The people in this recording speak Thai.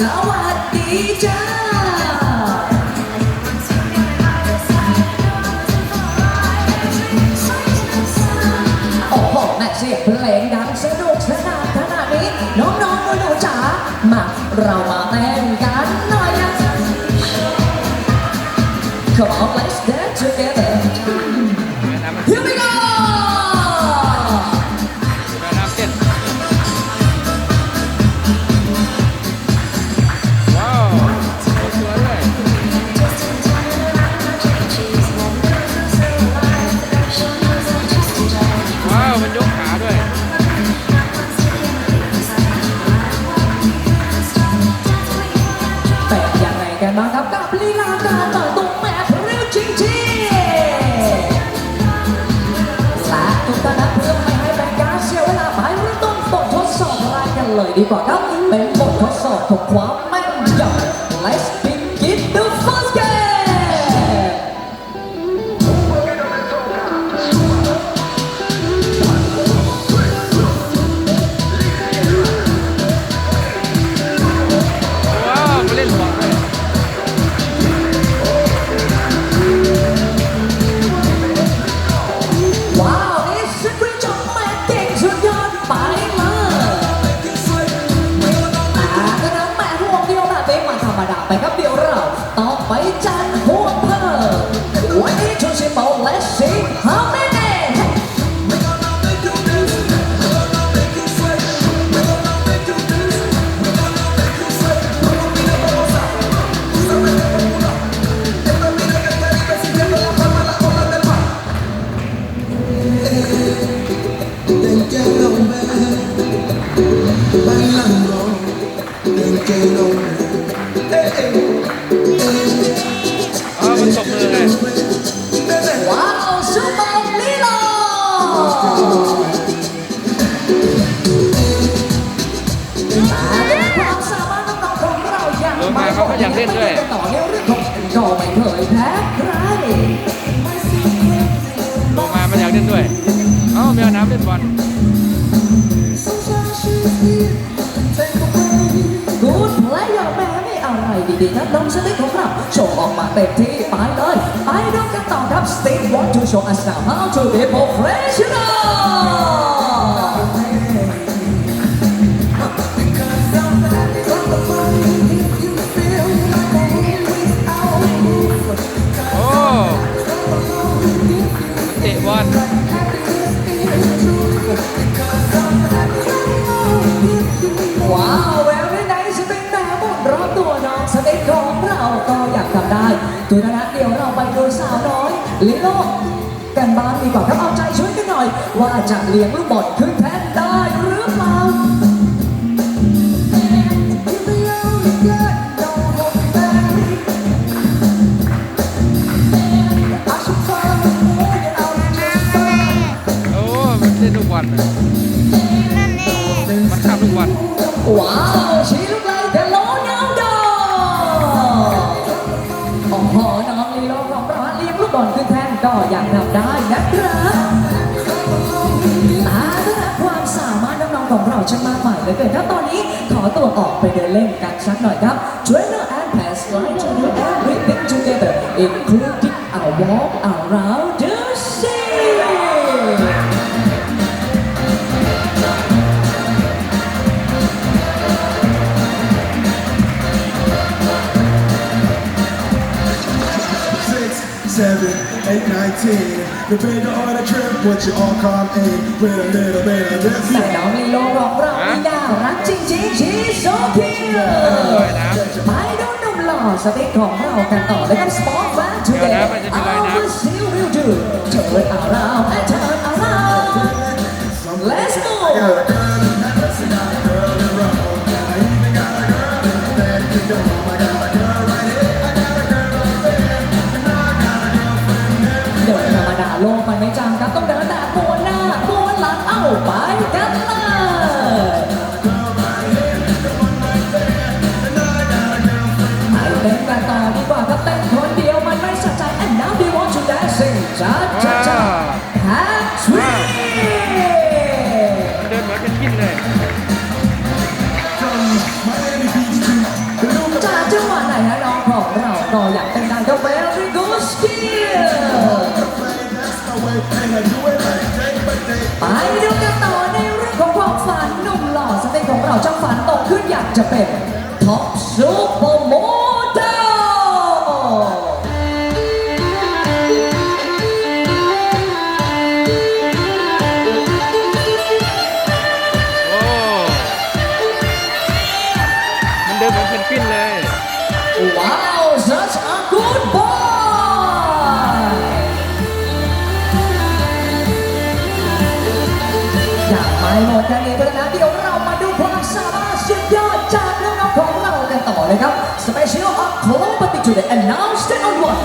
สวัสดีจ้าโอ้โหแม่เสียงเพลงดังสนุกสนานขนาดนี้ น้องๆหนูๆจ๋ามาเรามาเต้นกันหน่อยนะ Come on let's dance together เลยดีกว่าครับ เป็นบททดสอบของความ รรมดาไปันตบมือเลยว้าวซูเปอร์ลีโลด้วยความสามารถน้องๆของเรายังลงมาเขาก็อยากเล่นด้วยต่อในเรื่องของก็ไม่เคยแพ้ใครลงมามันอยากเล่นด้วย เอ้าแมวน้ำเล่นบอล ไม่อะไรดีๆนะน้องสติ๊กของเราโชว์ออกมาเต็มที่ไปเลยไปดูกันต่อครับ Steve want to show us now how to be professional ด้ตัวนั้นเดี๋ยวเราไปดูสาวน้อยลิโลกันบ้างดีกว่าครับเอาใจช่วยกันหน่อย ว่าจะเลี้ยงลูกบอลขึ้นแท่นได้หรือเปล่า โอ้ มันเล่นลูกบอลน่ะมันข้ามลูกบอลว้าวชีลูก ลีโลของเราเลี้ยงลูกบอลขึ้นแท่นก็ยังทำได้นะครับตาด้วยนะความสามารถน้องๆของเราช่างมากมายเหลือเกินครับตอนนี้ขอตัวออกไปเดินเล่นกันสักหน่อยครับ Trainer and pass line to do everything together including a walk around seven, eight, nineteen. Depending on the trip, what you all come in with a little bit of this. แต่น้องลีโลของเรานี่น่ารักจริงๆ she's so cute ไปดูหนุ่มหล่อสเต็กของเรากันต่อเลยครับ Sport Fan Today Our seal will do Turn around and turn around Let's go ไม่จำครับต้องเดินแต่ตัวหน้าตัวหลังเอ้าไปกันเลยไปเต้นกันต่อดีกว่าครับเต้นคนเดียวมันไม่สะใจ and now we want to dancing จ้าจ้าจ้า Patrick มันเดินเหมือนเป็นกินเลย From Miami Beach to ก็อยากเป็นได้ก็ very good skill Play, ไปดูกันต่อในเรื่องของความฝันหนุ่มหล่อสเปคของเราช่างฝันโตขึ้นอยากจะเป็นท็อปซู หมดกันี้เพราะฉะนั้นเดี๋ยวเรามาดูความสามารถสุดยอดจากน้องๆของเรากันต่อเลยครับ Special Acrobatic Today announced on one